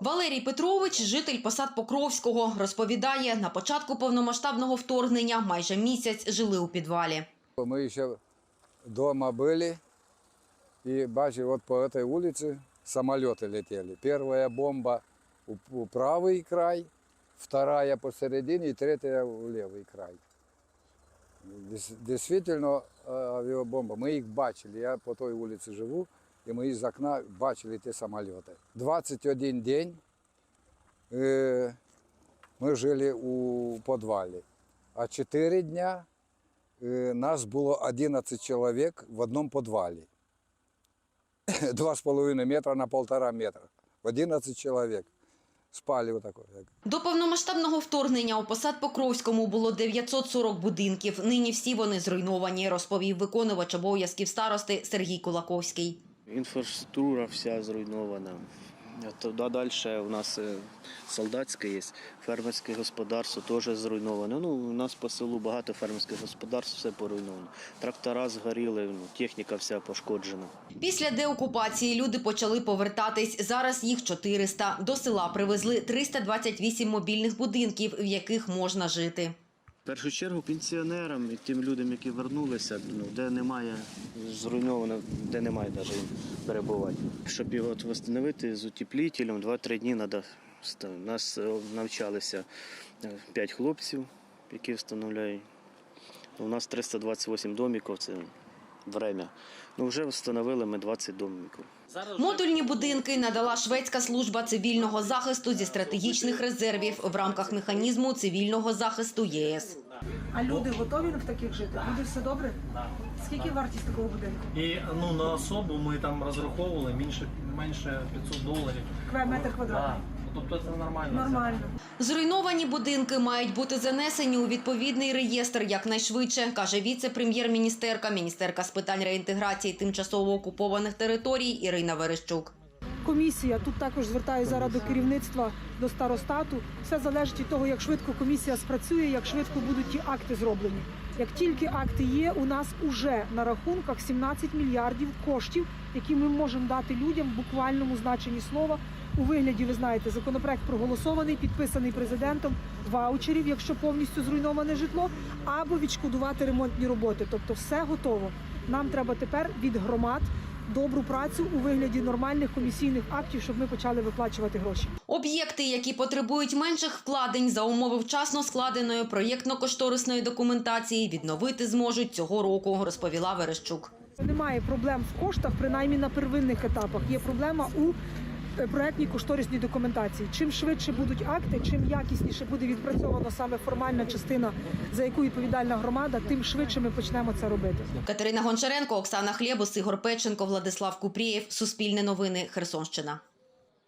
Валерій Петрович, житель посад Покровського, розповідає, на початку повномасштабного вторгнення майже місяць жили у підвалі. Мы еще дома были и бачили, вот по этой улице самолеты летели. Первая бомба у, у правый край, вторая посередине и третья в левый край. Дес- Действительно э, авиабомба. Мы их бачили. Я по той улице живу, и мы из окна бачили те самолеты. 21 день э, мы жили у подвале, а 4 дня Е, нас було 11 чоловік в одному підвалі. 2,5 метра на 1,5 метра. 11 чоловік. Спали отако. як. До повномасштабного вторгнення у посад Покровському було 940 будинків. Нині всі вони зруйновані, розповів виконувач обов'язків старости Сергій Кулаковський. Інфраструктура вся зруйнована. Туди далі у нас е, солдатське є, фермерське господарство теж зруйноване. Ну, у нас по селу багато фермерських господарств, все поруйновано. Трактора згоріли, ну, техніка вся пошкоджена. Після деокупації люди почали повертатись. Зараз їх 400. До села привезли 328 мобільних будинків, в яких можна жити. Першу чергу пенсіонерам і тим людям, які вернулися, ну, де немає зруйновано, де немає навіть перебувати. Щоб його встановити з утеплітелем, 2-3 дні треба. Нас е, навчалися 5 хлопців, які встановляють. У нас 328 домиків, це время. Ну, вже встановили ми 20 домиків. Модульні будинки надала шведська служба цивільного захисту зі стратегічних резервів в рамках механізму цивільного захисту ЄС. А люди готові в таких жити? Люди все добре? Скільки вартість такого будинку? І ну на особу ми там розраховували менше, менше 500 доларів. Кве метр квадратний. Тобто це нормально. Нормально. Зруйновані будинки мають бути занесені у відповідний реєстр якнайшвидше, каже віце-прем'єр-міністерка, міністерка з питань реінтеграції тимчасово окупованих територій Ірина Верещук. Комісія тут також звертаю зараз до керівництва до старостату. Все залежить від того, як швидко комісія спрацює, як швидко будуть ті акти зроблені. Як тільки акти є, у нас уже на рахунках 17 мільярдів коштів, які ми можемо дати людям в буквальному значенні слова. У вигляді, ви знаєте, законопроект проголосований, підписаний президентом, ваучерів, якщо повністю зруйноване житло, або відшкодувати ремонтні роботи. Тобто все готово. Нам треба тепер від громад добру працю у вигляді нормальних комісійних актів, щоб ми почали виплачувати гроші. Об'єкти, які потребують менших вкладень за умови вчасно складеної проєктно-кошторисної документації, відновити зможуть цього року, розповіла Верещук. Немає проблем в коштах, принаймні на первинних етапах. Є проблема у проектній кошторисній документації. Чим швидше будуть акти, чим якісніше буде відпрацьовано саме формальна частина, за яку відповідальна громада, тим швидше ми почнемо це робити. Катерина Гончаренко, Оксана Хлєбус, Ігор Печенко, Владислав Купрієв. Суспільне новини. Херсонщина.